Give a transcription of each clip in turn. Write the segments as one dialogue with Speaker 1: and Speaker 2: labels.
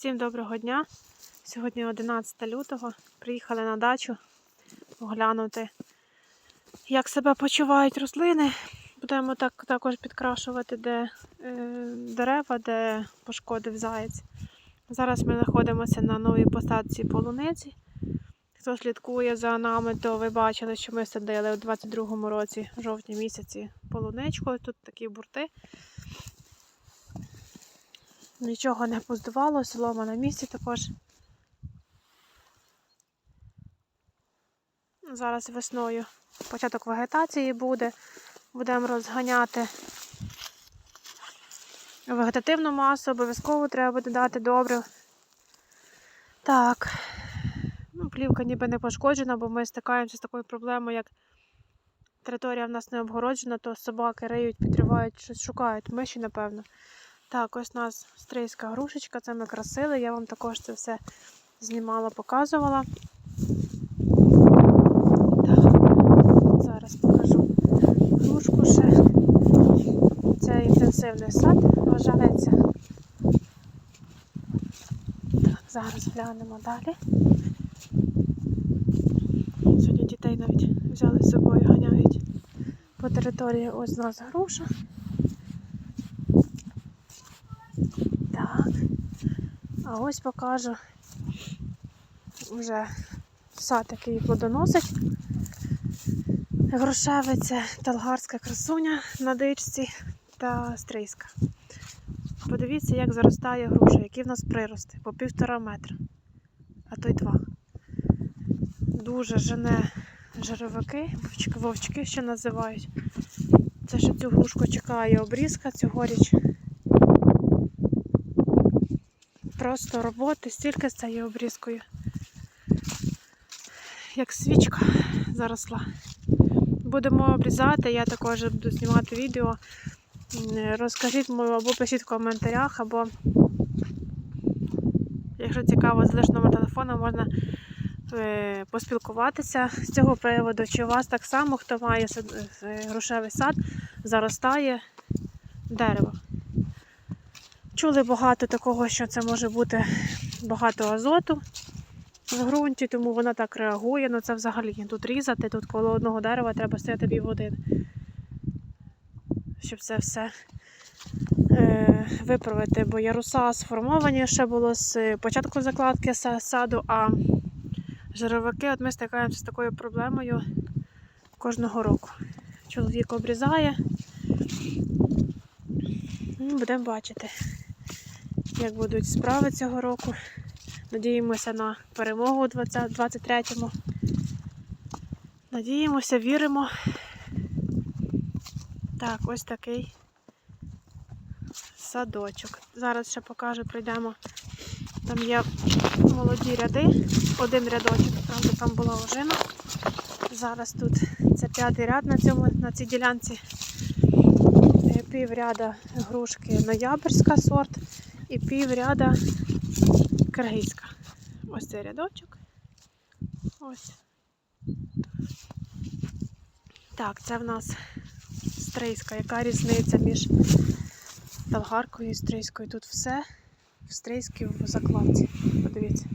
Speaker 1: Всім доброго дня. Сьогодні 11 лютого. Приїхали на дачу оглянути, як себе почувають рослини. Будемо так, також підкрашувати, де е, дерева, де пошкодив заєць. Зараз ми знаходимося на новій посадці полуниці. Хто слідкує за нами, то ви бачили, що ми садили у 22-му році, жовтні місяці, полуничку. Тут такі бурти. Нічого не поздувало, солома на місці також. Зараз весною початок вегетації буде. Будемо розганяти вегетативну масу, обов'язково треба буде дати добре. Так, ну, плівка ніби не пошкоджена, бо ми стикаємося з такою проблемою, як територія в нас не обгороджена, то собаки риють, підривають, щось шукають. Миші, напевно. Так, ось у нас стрийська грушечка, це ми красили. Я вам також це все знімала, показувала. Так, зараз покажу грушку ще. Це інтенсивний сад вважається. Так, зараз глянемо далі. Сьогодні дітей навіть взяли з собою, ганяють по території. Ось у нас груша. Так. А ось покажу вже сад, який плодоносить. Грошеве це талгарська красуня на дичці та стрийська. Подивіться, як заростає груша, які в нас прирости по півтора метра, а то й два. Дуже жене жировики, вовчки, що називають. Це ще цю грушку чекає обрізка цьогоріч просто роботи стільки з цією обрізкою. Як свічка заросла. Будемо обрізати, я також буду знімати відео. Розкажіть мою або пишіть в коментарях, або якщо цікаво, залиш номер телефону, можна е, поспілкуватися з цього приводу. Чи у вас так само, хто має е, грушевий сад, заростає дерево. Чули багато такого, що це може бути багато азоту в ґрунті, тому вона так реагує. Ну це взагалі тут різати, тут коло одного дерева треба стояти півгодини, щоб це все е, виправити. Бо яруса сформовані ще було з початку закладки саду, а жировики, от ми стикаємося з такою проблемою кожного року. Чоловік обрізає. Ну, Будемо бачити як будуть справи цього року. Надіємося на перемогу у 23-му. Надіємося, віримо. Так, ось такий садочок. Зараз ще покажу, прийдемо. Там є молоді ряди, один рядочок, правда, там була ожина. Зараз тут це п'ятий ряд на цьому, на цій ділянці. Е, Півряда грушки ноябрьська сорт і півряда киргизька. Ось цей рядочок. Ось. Так, це в нас стрийська. Яка різниця між талгаркою і стрийською? Тут все в стрийській в закладці. Подивіться.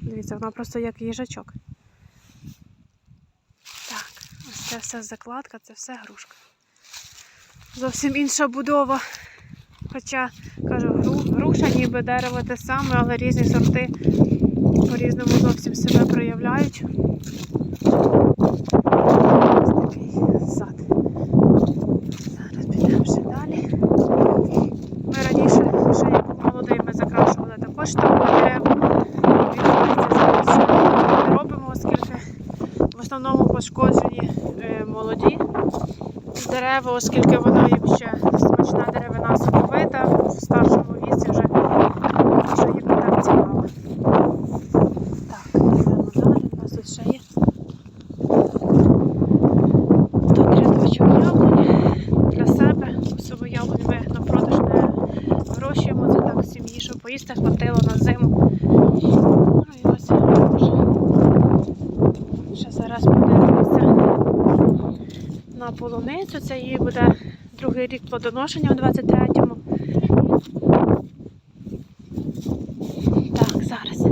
Speaker 1: Дивіться, вона просто як їжачок. Так, ось це все закладка, це все грушка. Зовсім інша будова. Хоча, кажу, гру- груша ніби дерево те саме, але різні сорти по-різному зовсім себе проявляють. Ось такий сад. Зараз підемо ще далі. Ми раніше, ще як молодий, ми закрашували також там дерева. Робимо, оскільки в основному пошкоджені е, молоді дерева, оскільки вона їм ще смачна деревина соковита, в старшому віці вже, вже їм не так цікаво. Так, йдемо далі, у нас тут ще є. Тут рядочок яблунь для себе. Особо яблунь ми на продаж не вирощуємо, це так в сім'ї, щоб поїсти хватило на зиму. Ну і ось. Ще зараз подивимося на полуницю. Це її буде другий рік плодоношення у 23-му. Так, зараз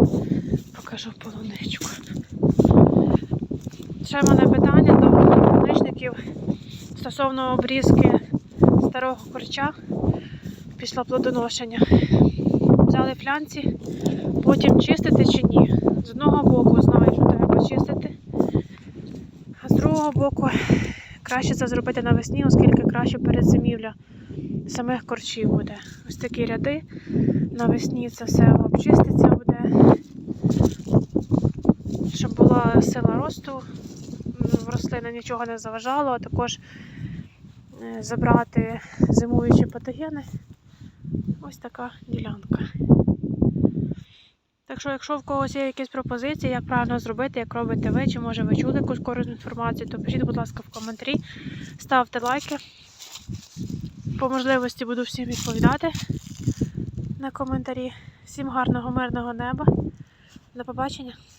Speaker 1: покажу полуничку. Ще в мене питання до полуничників стосовно обрізки старого корча після плодоношення. Взяли флянці, потім чистити чи ні. З одного боку знаю, що треба чистити, а з другого боку краще це зробити навесні, оскільки краще передзимівля самих корчів буде. Ось такі ряди. Навесні це все обчиститься буде, щоб була сила росту, рослини нічого не заважало, а також е, забрати зимуючі патогени. Ось така ділянка. Так що, якщо в когось є якісь пропозиції, як правильно зробити, як робите ви, чи може ви чули якусь корисну інформацію, то пишіть, будь ласка, в коментарі, ставте лайки. По можливості буду всім відповідати на коментарі. Всім гарного, мирного неба. До побачення.